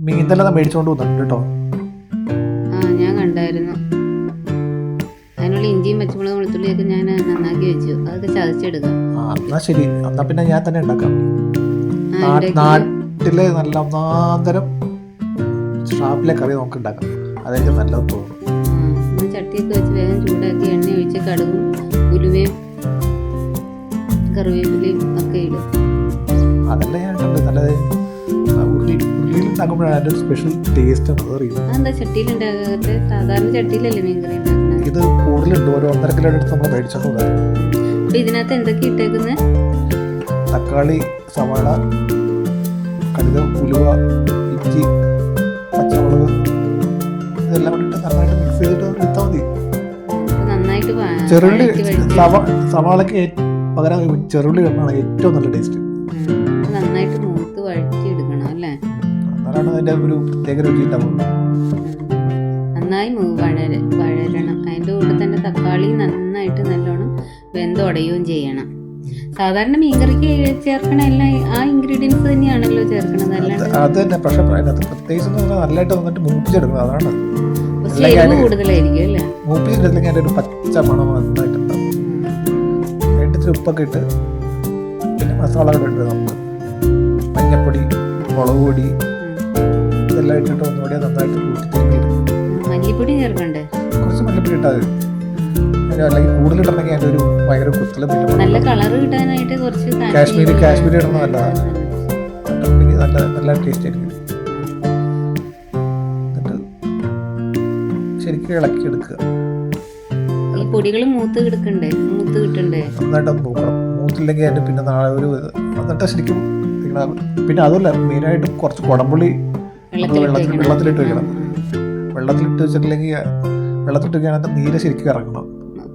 മീൻതല മേടിച്ചോണ്ട് വന്നിട്ടുണ്ട് കേട്ടോ ആ ഞാൻ കണ്ടായിരുന്നു. അതിനുള്ള ഇഞ്ചിയും പച്ചമുളകും വെളുത്തുള്ളിയൊക്കെ ഞാൻ നന്നാക്കി വെച്ചു. അതൊക്കെ ചതച്ചെടുക്കാം. ആ എന്നാ ശരി. എന്നാ പിന്നെ ഞാൻ തന്നെ ഉണ്ടാക്കാം. ആ, നാ- ഉണ്ടാക്കി. നാട്ടിലെ നല്ല ഒന്നാന്തരം ഷാപ്പിലെ കറി നമുക്ക് ഉണ്ടാക്കാം. അതായിരിക്കും നല്ലത് തോന്നുന്നു ആ, ഒന്ന് ചട്ടിയൊക്കെ വെച്ച് ഉണ്ടാക്കുമ്പോഴാണ് അതിന്റെ സ്പെഷ്യൽ ടേസ്റ്റ് ആണ് അറിയും അതെന്താ ചട്ടിയിലുണ്ടാകാത്ത സാധാരണ ചട്ടിയിലല്ലേ മീൻകറി ഇത് കൂടുതലുണ്ട് ഒരു ഒന്നര കിലോ എടുത്ത് നമ്മൾ മേടിച്ചോണ്ട് അപ്പൊ ഇതിനകത്ത് എന്തൊക്കെ ഇട്ടേക്കുന്നത് തക്കാളി സവാള കടുക് ഉലുവ ഇഞ്ചി പച്ചമുളക് ഇതെല്ലാം കൂടി നന്നായിട്ട് മിക്സ് ചെയ്തിട്ട് എടുത്താൽ മതി. നന്നായിട്ട് ചെറുള്ളി സവാളയ്ക്ക് പകരം ചെറുള്ളി ഇടണതാണ് ഏറ്റവും നല്ല ടേസ്റ്റ് എന്നാലാണ് അതിന്റെ ഒരു പ്രത്യേക രുചി ഉണ്ടാവുള്ളൂ നന്നായി വഴര വഴരണം അതിന്റെ കൂടെ തന്നെ തക്കാളി നന്നായിട്ട് നല്ലോണം വെന്തുടയുകയും ചെയ്യണം. സാധാരണ മീൻകറിക്ക് ചേർക്കണ എല്ലാം ആ ഇൻഗ്രീഡിയൻസ് തന്നെയാണല്ലോ ചേർക്കണത്. അല്ലാണ്ട് അത് തന്നെ. പക്ഷെ അതിനകത്ത് പ്രത്യേകിച്ച് എന്ന് പറഞ്ഞാൽ നല്ലതായിട്ട് വന്നിട്ട് മൂപ്പിച്ചെടുക്കണം അതാണ്. കൂടുതലായിരിക്കും അല്ലേ? മൂപ്പിച്ചിട്ടില്ലെങ്കിൽ അതിന്റെ ഒരു പച്ച മണം നന്നായിട്ടുണ്ടാവും ഉപ്പൊക്കെ ഇട്ട് പിന്നെ മസാലകൾ ഇട്ട് നമുക്ക് മഞ്ഞപ്പൊടി മുളക് പൊടി ഇതെല്ലാം ഇട്ടിട്ട് ഒന്നുകൂടി നന്നായിട്ട് മല്ലിപ്പൊടി ചേർക്കണ്ടേ? കുറച്ച് മല്ലിപ്പൊടി ഇട്ടാൽ അല്ലെങ്കിൽ കൂടുതൽ ഇടണമെങ്കിൽ അതിന്റെ ഒരു ഭയങ്കര കുത്തല നല്ല പിന്നെ കളർ കിട്ടാനായിട്ട് കുറച്ച് കാശ്മീരി കാശ്മീരി നല്ല നല്ല ടേസ്റ്റ് ആയിരിക്കും. എന്നിട്ട് ശരിക്കും ഇളക്കി എടുക്കുക. ഈ പൊടികൾ മൂത്ത് കിടക്കണ്ടേ? മൂത്ത് കിട്ടണ്ടേ? നന്നായിട്ട് ഒന്ന് നോക്കണം മൂത്തില്ലെങ്കിൽ അതിന്റെ പിന്നെ നാളെ ഒരു എന്നിട്ട് ശരിക്കും പിന്നെ അതല്ല മെയിനായിട്ട് കുറച്ച് കുടംപുളി നമ്മൾ വെള്ളത്തിൽ വെള്ളത്തിലിട്ട് വെക്കണം. വെള്ളത്തിലിട്ട് വെച്ചിട്ടില്ലെങ്കിൽ വെള്ളത്തിലിട്ട് വെക്കാൻ നീര് ശരിക്കും ഇറങ്ങണം.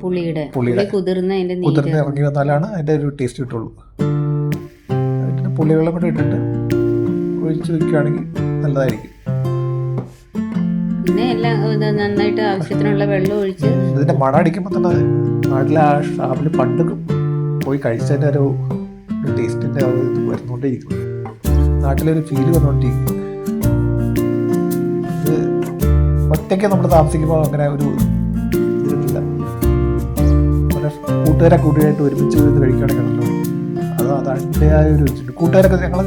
പുളിയുടെ. പുളി കുതിർന്ന് അതിന്റെ കുതിർന്ന് ഇറങ്ങി വന്നാലാണ് അതിന്റെ ഒരു ടേസ്റ്റ് കിട്ടുള്ളൂ. പുളിവെള്ളം കൂടെ ഇട്ടിട്ട് ഒഴിച്ച് വെക്കുകയാണെങ്കിൽ നല്ലതായിരിക്കും. പിന്നെ എല്ലാം നന്നായിട്ട് ആവശ്യത്തിനുള്ള വെള്ളം ഒഴിച്ച് ഇതിന്റെ മണം അടിക്കുമ്പോൾ തന്നെ നാട്ടിലെ ആ ഷാപ്പിൽ പണ്ട് പോയി കഴിച്ചതിന്റെ ഒരു ടേസ്റ്റിന്റെ വരുന്നുകൊണ്ടേയിരിക്കും നാട്ടിലൊരു ഫീൽ വന്നുകൊണ്ടിരിക്കും ഒറ്റയ്ക്ക് നമ്മൾ താമസിക്കുമ്പോൾ അങ്ങനെ ഒരു ഇതില്ല കൂട്ടുകാരെ കൂട്ടുകാരായിട്ട് ഒരുമിച്ച് ഇരുന്ന് കഴിക്കുകയാണെങ്കിൽ ഉണ്ടല്ലോ അത് അത് അതിന്റെതായ ഒരു രുചിയുണ്ട് കൂട്ടുകാരൊക്കെ ഞങ്ങൾ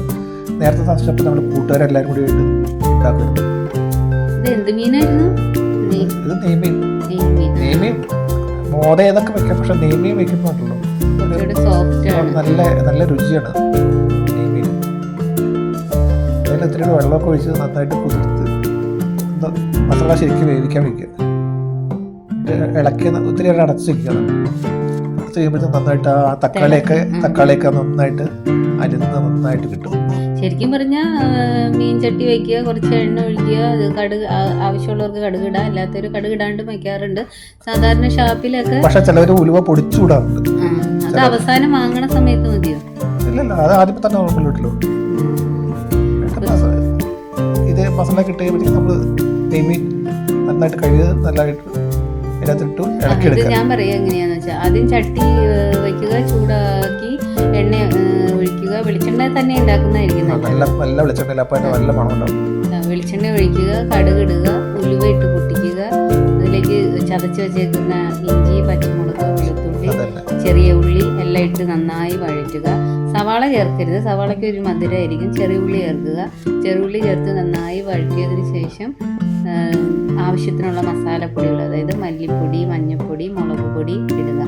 നേരത്തെ താമസിച്ചപ്പോൾ നമ്മൾ കൂട്ടുകാരെല്ലാവരും കൂടി ആയിട്ട് ഉണ്ടാക്കുമായിരുന്നു ഇത് നെയ്മീൻ. നെയ്മീൻ. മോദ ഏതൊക്കെ വെക്കാം? പക്ഷെ നെയ്മീൻ വെക്കുന്നുണ്ടല്ലോ. നല്ല നല്ല രുചിയാണ്. നെയ്മീൻ. അതിൽ ഇത്തിരി വെള്ളമൊക്കെ ഒഴിച്ച് നന്നായിട്ട് കുതിർത്ത്. എന്താ മസാല ശരിക്കും വേവിക്കാൻ വയ്ക്കുക ഇളക്കി ഒത്തിരി നേരം അടച്ച് വെക്കണം അടച്ച് കഴിയുമ്പോഴത്തേക്കും നന്നായിട്ട് ആ തക്കാളിയൊക്കെ തക്കാളിയൊക്കെ നന്നായിട്ട് അരിന്ന് നന്നായിട്ട് കിട്ടും. ശരിക്കും പറഞ്ഞാൽ മീൻ ചട്ടി വയ്ക്കുക കുറച്ച് എണ്ണ ഒഴിക്കുക അത് കടുക് ആവശ്യമുള്ളവർക്ക് കടുക് ഇടാം. അല്ലാത്തവർ കടുക് ഇടാണ്ട് വയ്ക്കാറുണ്ട്. സാധാരണ ഷാപ്പിലൊക്കെ പക്ഷെ ചിലവർ ഉലുവ പൊടിച്ചുകൂടാറുണ്ട് ആ, അത് അവസാനം വാങ്ങണ സമയത്ത് മതിയോ? ഇല്ലല്ല അത് ആദ്യം തന്നെ ഇത് മസാല കിട്ടിയപ്പോഴത്തേക്കും നമ്മൾ നെയ്മീൻ നന്നായിട്ട് കഴുകി നല്ലതായിട്ട് ഇതിനകത്തിട്ട് ഇളക്കിയെടുക്കുക. ഞാൻ പറയുക എങ്ങനെയാന്ന് വെച്ചാൽ ആദ്യം ചട്ടി വയ്ക്കുക വെക്കുക ചൂടാക്കി എണ്ണ ഒഴിക്കുക. വെളിച്ചെണ്ണ തന്നെ ഉണ്ടാക്കുന്നതായിരിക്കും നല്ല മണം ഉണ്ടാവും. വെളിച്ചെണ്ണ ഒഴിക്കുക കടുക് ഇടുക ഉലുവ ഇട്ട് പൊട്ടിക്കുക അതിലേക്ക് ചതച്ച് വെച്ചേക്കുന്ന ഇഞ്ചി പച്ചമുളക് ചെറിയ ഉള്ളി എല്ലാം ഇട്ട് നന്നായി വഴറ്റുക. സവാള ചേർക്കരുത്. സവാളയ്ക്ക് ഒരു മധുരമായിരിക്കും ചെറിയ ഉള്ളി ചേർക്കുക. ചെറിയ ഉള്ളി ചേർത്ത് നന്നായി വഴറ്റിയതിന് ശേഷം ആവശ്യത്തിനുള്ള മസാലപ്പൊടികൾ അതായത് മല്ലിപ്പൊടി മഞ്ഞൾപ്പൊടി മുളക് പൊടി ഇടുക.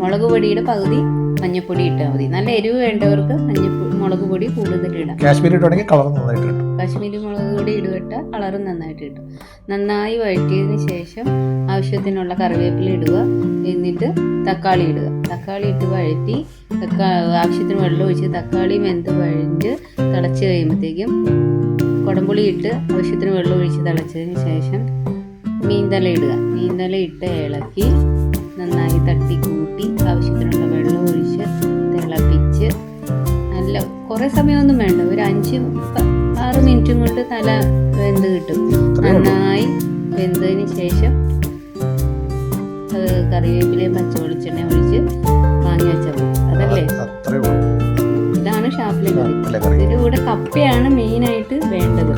മുളക് പൊടിയുടെ പകുതി മഞ്ഞൾപ്പൊടി ഇട്ടാൽ മതി. നല്ല എരിവ് വേണ്ടവർക്ക് മഞ്ഞൾപ്പൊടി മുളക് പൊടി കൂടുതൽ ഇടാം. കാശ്മീരി കളർ നന്നായിട്ട് കിട്ടും കാശ്മീരി മുളക് പൊടി ഇടുകട്ട കളറും നന്നായിട്ട് കിട്ടും നന്നായി വഴറ്റിയതിന് ശേഷം ആവശ്യത്തിനുള്ള കറിവേപ്പില ഇടുക. എന്നിട്ട് തക്കാളി ഇടുക. തക്കാളി ഇട്ട് വഴറ്റി ആവശ്യത്തിന് വെള്ളം ഒഴിച്ച് തക്കാളി വെന്ത് വഴിഞ്ഞ് തിളച്ച് കഴിയുമ്പോഴത്തേക്കും കുടംപുളി ഇട്ട് ആവശ്യത്തിന് വെള്ളം ഒഴിച്ച് തിളച്ചതിന് ശേഷം മീൻതല ഇടുക. മീൻതല ഇട്ട് ഇളക്കി നന്നായി തട്ടി കൂട്ടി ആവശ്യത്തിനുള്ള കുറേ സമയമൊന്നും വേണ്ട. ഒരു അഞ്ച് ആറ് മിനിറ്റും കൊണ്ട് തല വെന്ത് കിട്ടും. നന്നായി വെന്തതിന് ശേഷം കറിവേപ്പിലയും പച്ചവെളിച്ചെണ്ണ ഒഴിച്ച് വാങ്ങി വെച്ചാൽ മതി. അതല്ലേ? ഇതാണ് ഷാപ്പിലെ കറി. ഇതിന്റെ ഇതിന്റെ കൂടെ കപ്പയാണ് മെയിനായിട്ട് വേണ്ടത്.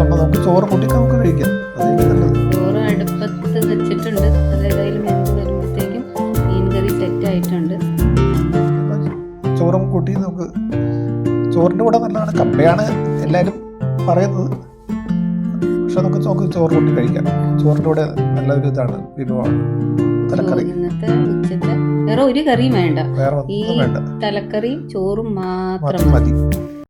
നമുക്ക് നമുക്ക് ചോറ് കൂട്ടി നമുക്ക് കഴിക്കാം. ചോറ് അടുപ്പത്ത് വെച്ചിട്ടുണ്ട്. അതേതായാലും എന്ത് വരുമ്പോഴത്തേക്കും മീൻ കറി സെറ്റ് ആയിട്ടുണ്ട്. ചോറും കൂട്ടി നമുക്ക് ചോറിന്റെ കൂടെ നല്ലതാണ്. കപ്പയാണ് എല്ലാവരും പറയുന്നത്. പക്ഷെ നമുക്ക് നമുക്ക് ചോറ് കൂട്ടി കഴിക്കാം. ചോറിന്റെ കൂടെ നല്ലൊരു ഇതാണ് വിഭവമാണ്. തലക്കറി. വേറെ ഒരു കറിയും വേണ്ട. ഈ തലക്കറിയും ചോറും മാത്രം മാത്രം മതി മതി.